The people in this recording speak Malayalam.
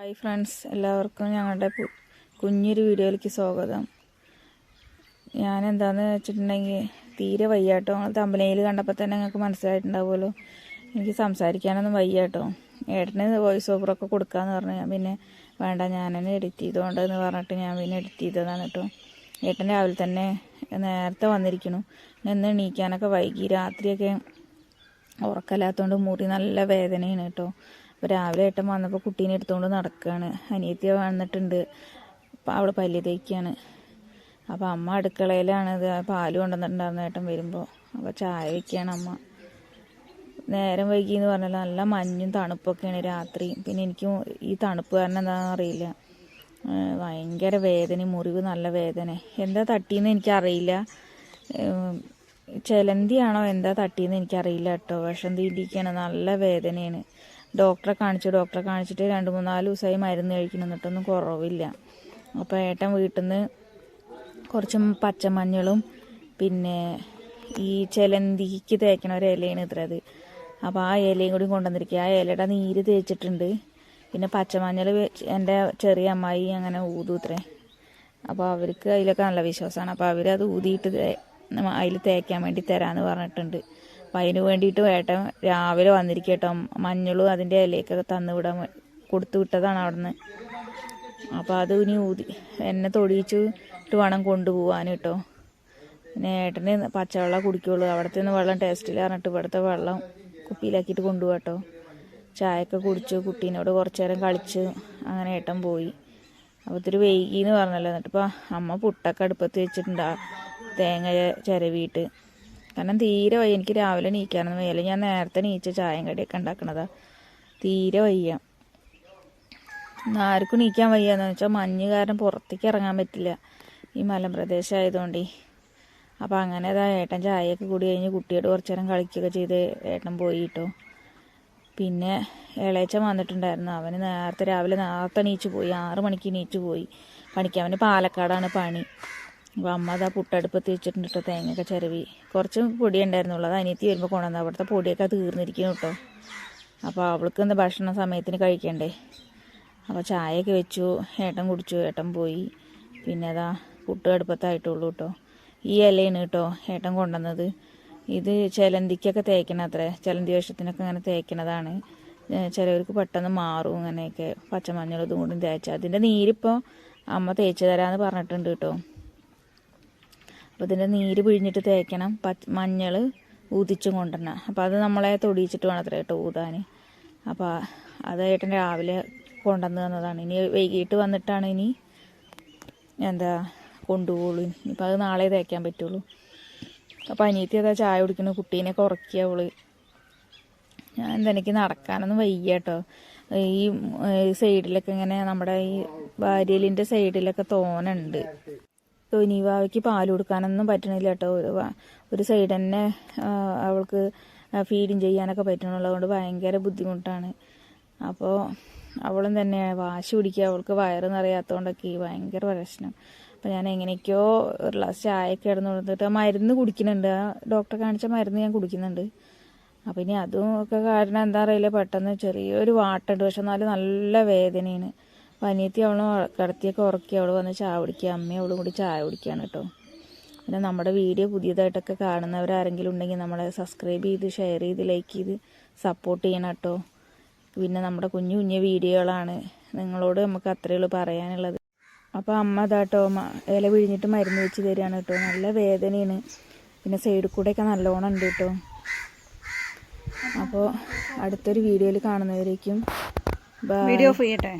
ഹായ് ഫ്രണ്ട്സ് എല്ലാവർക്കും ഞങ്ങളുടെ കുഞ്ഞൊരു വീഡിയോയിലേക്ക് സ്വാഗതം. ഞാൻ എന്താണെന്ന് വെച്ചിട്ടുണ്ടെങ്കിൽ തീരെ വയ്യാട്ടോ. തമ്പനയിൽ കണ്ടപ്പോൾ തന്നെ ഞങ്ങൾക്ക് മനസ്സിലായിട്ടുണ്ടാവുമല്ലോ. എനിക്ക് സംസാരിക്കാനൊന്നും വയ്യാട്ടോ. ഏട്ടന് വോയിസ് ഓവറൊക്കെ കൊടുക്കാമെന്ന് പറഞ്ഞു. ഞാൻ പിന്നെ വേണ്ട ഞാൻ തന്നെ എഡിറ്റ് ചെയ്തോണ്ട് എന്ന് പറഞ്ഞിട്ട് ഞാൻ പിന്നെ എഡിറ്റ് ചെയ്തതാണ് കേട്ടോ. ഏട്ടൻ രാവിലെ തന്നെ നേരത്തെ വന്നിരിക്കണു എന്ന് എണീക്കാനൊക്കെ വൈകി. രാത്രിയൊക്കെ ഉറക്കമില്ലാത്തതുകൊണ്ട് മുറി നല്ല വേദനയാണ് കേട്ടോ. അപ്പോൾ രാവിലെ ഏട്ടൻ വന്നപ്പോൾ കുട്ടീനെ എടുത്തുകൊണ്ട് നടക്കുകയാണ് അനിയത്തി വന്നിട്ടുണ്ട്. അപ്പോൾ അവൾ പല്ല് തേക്കാണ്. അപ്പോൾ അമ്മ അടുക്കളയിലാണ്. ഇത് പാൽ കൊണ്ടുവന്നിട്ടുണ്ടായിരുന്നു ഏട്ടൻ വരുമ്പോൾ അപ്പോൾ ചായ വയ്ക്കുകയാണ് അമ്മ. നേരം വൈകി എന്ന് പറഞ്ഞാൽ നല്ല മഞ്ഞും തണുപ്പൊക്കെയാണ് രാത്രി. പിന്നെ എനിക്ക് ഈ തണുപ്പ് കാരണം എന്താണെന്ന് അറിയില്ല. ഭയങ്കര വേദന മുറിവ് നല്ല വേദന. എന്താ തട്ടിയെന്ന് എനിക്കറിയില്ല. ചിലന്തിയാണോ എന്താ തട്ടിയെന്ന് എനിക്കറിയില്ല കേട്ടോ. വിഷം തീണ്ടിരിക്കുകയാണ് നല്ല വേദനയാണ്. ഡോക്ടറെ കാണിച്ചു ഡോക്ടറെ കാണിച്ചിട്ട് രണ്ട് മൂന്നാൽ ദിവസമായി മരുന്ന് കഴിക്കണം എന്നിട്ടൊന്നും കുറവില്ല. അപ്പോൾ ഏട്ടൻ വീട്ടിൽ നിന്ന് കുറച്ച് പച്ചമഞ്ഞളും പിന്നെ ഈ ചിലന്തിക്ക് തേക്കണ ഒരു ഇലയാണ് ഇത്ര അത്. അപ്പോൾ ആ ഇലയും കൂടി കൊണ്ടുവന്നിരിക്കുക. ആ ഇലയുടെ നീര് തേച്ചിട്ടുണ്ട്. പിന്നെ പച്ചമഞ്ഞൾ എന്റെ ചെറിയ അമ്മായി അങ്ങനെ ഊതു ഇത്രേ. അപ്പോൾ അവർക്ക് അതിലൊക്കെ നല്ല വിശ്വാസമാണ്. അപ്പോൾ അവരത് ഊതിയിട്ട് അതിൽ തേക്കാൻ വേണ്ടി തരാമെന്ന് പറഞ്ഞിട്ടുണ്ട്. അപ്പം അതിന് വേണ്ടിയിട്ട് ഏട്ടൻ രാവിലെ വന്നിരിക്കട്ടോ. മഞ്ഞളും അതിന്റെ ഇലയൊക്കെ തന്നു വിടാൻ കൊടുത്തു വിട്ടതാണ് അവിടുന്ന്. അപ്പോൾ അത് ഇനി ഊതി. എന്നെ തൊടിയിച്ചിട്ട് വേണം കൊണ്ടുപോകാൻ കേട്ടോ പിന്നെ ഏട്ടന് പച്ചവെള്ളം കുടിക്കുള്ളൂ. അവിടുത്തെ നിന്ന് വെള്ളം ടേസ്റ്റില്ല പറഞ്ഞിട്ട് ഇവിടുത്തെ വെള്ളം കുപ്പിയിലാക്കിയിട്ട് കൊണ്ടുപോകാം കേട്ടോ ചായയൊക്കെ കുടിച്ചു. കുട്ടീനോട് കുറച്ച് നേരം കളിച്ച് അങ്ങനെ ഏട്ടൻ പോയി. അപ്പോൾ ഇത്തിരി വൈകി എന്ന് പറഞ്ഞല്ലോ. എന്നിട്ട് ഇപ്പോൾ അമ്മ പുട്ടൊക്കെ അടുപ്പത്ത് വെച്ചിട്ടുണ്ട്. തേങ്ങ ചിരവിയിട്ട് കാരണം തീരെ വയ്യ. എനിക്ക് രാവിലെ നീക്കാനൊന്നും വയ്യല്ല ഞാൻ നേരത്തെ നീച്ച ചായം കടിയൊക്കെ ഉണ്ടാക്കണതാ. തീരെ വയ്യ. ആർക്കും നീക്കാൻ വയ്യാന്ന് വെച്ചാൽ മഞ്ഞ് കാരണം പുറത്തേക്ക് ഇറങ്ങാൻ പറ്റില്ല. ഈ മലമ്പ്രദേശം ആയതുകൊണ്ട്. അപ്പോൾ അങ്ങനെ അതാ ഏട്ടൻ ചായയൊക്കെ കൂടി കഴിഞ്ഞ് കുട്ടിയോട് കുറച്ച് നേരം കളിക്കുകയൊക്കെ ചെയ്ത് ഏട്ടൻ പോയി കേട്ടോ. പിന്നെ ഇളയച്ചൻ വന്നിട്ടുണ്ടായിരുന്നു. അവന് നേരത്തെ രാവിലെ നേരത്തെ നീച്ചു പോയി. ആറ് മണിക്ക് നീച്ചു പോയി. പണിക്ക് അവന് പാലക്കാടാണ് പണി. അപ്പോൾ അമ്മ അതാ പുട്ടടുപ്പത്ത് വെച്ചിട്ടുണ്ട് തേങ്ങയൊക്കെ ചിരവി. കുറച്ച് പൊടി ഉണ്ടായിരുന്നുള്ളൂ. അത് അനിയത്തി വരുമ്പോൾ കൊണ്ടുവന്നത് അവിടുത്തെ പൊടിയൊക്കെ തീർന്നിരിക്കുന്നു കേട്ടോ. അപ്പോൾ അവൾക്ക് എന്താ ഭക്ഷണ സമയത്തിന് കഴിക്കണ്ടേ? അപ്പോൾ ചായയൊക്കെ വെച്ചു. ഏട്ടൻ കുടിച്ചു. ഏട്ടൻ പോയി. പിന്നെ അതാ പുട്ട് അടുപ്പത്തായിട്ടുള്ളൂ കേട്ടോ. ഈ ഇലയാണ് കേട്ടോ ഏട്ടൻ കൊണ്ടുവന്നത്. ഇത് ചിലന്തിക്കൊക്കെ തേക്കണ അത്ര. ചിലന്തി വേഷത്തിനൊക്കെ അങ്ങനെ തേക്കണതാണ്. ചിലവർക്ക് പെട്ടെന്ന് മാറും അങ്ങനെയൊക്കെ പച്ചമഞ്ഞളും ഇതും കൂടി തേച്ച. അതിന്റെ നീരിപ്പോൾ അമ്മ തേച്ച് തരാമെന്ന് പറഞ്ഞിട്ടുണ്ട് കേട്ടോ. അപ്പോൾ ഇതിന്റെ നീര് പിഴിഞ്ഞിട്ട് തേക്കണം. പച്ച മഞ്ഞൾ ഊതിച്ചും കൊണ്ടുവരണം. അപ്പോൾ അത് നമ്മളെ തൊടിയിച്ചിട്ട് വേണം അത്ര കേട്ടോ ഊതാൻ അപ്പോൾ അത് ഏട്ടൻ രാവിലെ കൊണ്ടുവന്ന് തന്നതാണ്. ഇനി വൈകിട്ട് വന്നിട്ടാണ് ഇനി എന്താ കൊണ്ടുപോകുള്ളൂ ഇനിയിപ്പോൾ അത് നാളെ തേക്കാൻ പറ്റുള്ളൂ. അപ്പോൾ അനിയത്തി അതാ ചായ കുടിക്കുന്നു. കുട്ടീനെ കുറയ്ക്കുക അവൾ. ഞാൻ എന്തെനിക്ക് നടക്കാനൊന്നും വയ്യ കേട്ടോ. ഈ സൈഡിലൊക്കെ ഇങ്ങനെ നമ്മുടെ ഈ വാരിയലിന്റെ സൈഡിലൊക്കെ തോനുണ്ട്. തൊനിവാവയ്ക്ക് പാൽ കൊടുക്കാനൊന്നും പറ്റണില്ല കേട്ടോ. ഒരു സൈഡ് തന്നെ അവൾക്ക് ഫീഡിങ് ചെയ്യാനൊക്കെ പറ്റണുള്ളത് കൊണ്ട് ഭയങ്കര ബുദ്ധിമുട്ടാണ്. അപ്പോൾ അവളും തന്നെ വാശി പിടിക്കുക അവൾക്ക് വയറ് നിറയാത്തതുകൊണ്ടൊക്കെ ഭയങ്കര പ്രശ്നം. അപ്പോൾ ഞാൻ എങ്ങനെയൊക്കെയോ ഒരു ഗ്ലാസ് ചായയൊക്കെ ഇടന്ന് കൊടുത്തിട്ട് മരുന്ന് കുടിക്കുന്നുണ്ട്. ആ ഡോക്ടറെ കാണിച്ച മരുന്ന് ഞാൻ കുടിക്കുന്നുണ്ട്. അപ്പം ഇനി അതും ഒക്കെ കാരണം എന്താ അറിയില്ല. പെട്ടെന്ന് ചെറിയൊരു വാട്ടുണ്ട്. പക്ഷെ എന്നാലും നല്ല വേദനയാണ്. അനിയത്തി അവൾ കിടത്തിയൊക്കെ ഉറക്കി അവൾ വന്ന് ചായ കുടിക്കുക. അമ്മയും അവളും കൂടി ചായ കുടിക്കുകയാണ് കേട്ടോ. പിന്നെ നമ്മുടെ വീഡിയോ പുതിയതായിട്ടൊക്കെ കാണുന്നവരാരെങ്കിലും ഉണ്ടെങ്കിൽ നമ്മളെ സബ്സ്ക്രൈബ് ചെയ്ത് ഷെയർ ചെയ്ത് ലൈക്ക് ചെയ്ത് സപ്പോർട്ട് ചെയ്യണം കേട്ടോ. പിന്നെ നമ്മുടെ കുഞ്ഞു കുഞ്ഞു വീഡിയോകളാണ് നിങ്ങളോട് നമുക്ക് അത്രയേ ഉള്ളൂ പറയാനുള്ളത്. അപ്പോൾ അമ്മ ഇതാട്ടോ ഇല പിഴിഞ്ഞിട്ട് മരുന്ന് വെച്ച് തരികയാണ് കേട്ടോ. നല്ല വേദനയാണ്. പിന്നെ സൈഡിൽ കൂടെയൊക്കെ നല്ലോണം ഉണ്ട് കേട്ടോ. അപ്പോൾ അടുത്തൊരു വീഡിയോയിൽ കാണുന്നവരേക്കും വീഡിയോ ഓഫ് ചെയ്യട്ടെ